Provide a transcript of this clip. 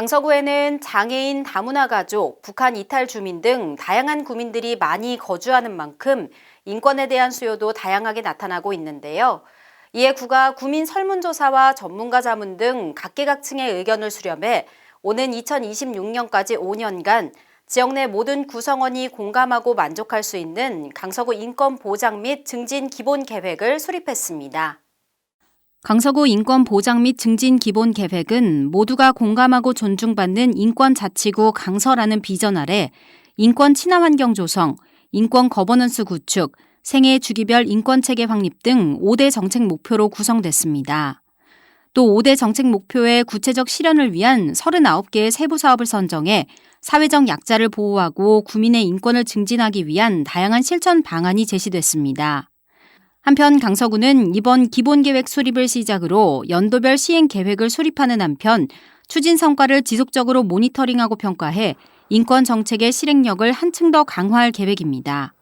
강서구에는 장애인 다문화 가족, 북한 이탈 주민 등 다양한 구민들이 많이 거주하는 만큼 인권에 대한 수요도 다양하게 나타나고 있는데요. 이에 구가 구민 설문조사와 전문가 자문 등 각계각층의 의견을 수렴해 오는 2026년까지 5년간 지역 내 모든 구성원이 공감하고 만족할 수 있는 강서구 인권 보장 및 증진 기본 계획을 수립했습니다. 강서구 인권 보장 및 증진 기본 계획은 모두가 공감하고 존중받는 인권 자치구 강서라는 비전 아래 인권 친화 환경 조성, 인권 거버넌스 구축, 생애 주기별 인권 체계 확립 등 5대 정책 목표로 구성됐습니다. 또 5대 정책 목표의 구체적 실현을 위한 39개의 세부 사업을 선정해 사회적 약자를 보호하고 구민의 인권을 증진하기 위한 다양한 실천 방안이 제시됐습니다. 한편 강서구는 이번 기본계획 수립을 시작으로 연도별 시행 계획을 수립하는 한편 추진 성과를 지속적으로 모니터링하고 평가해 인권 정책의 실행력을 한층 더 강화할 계획입니다.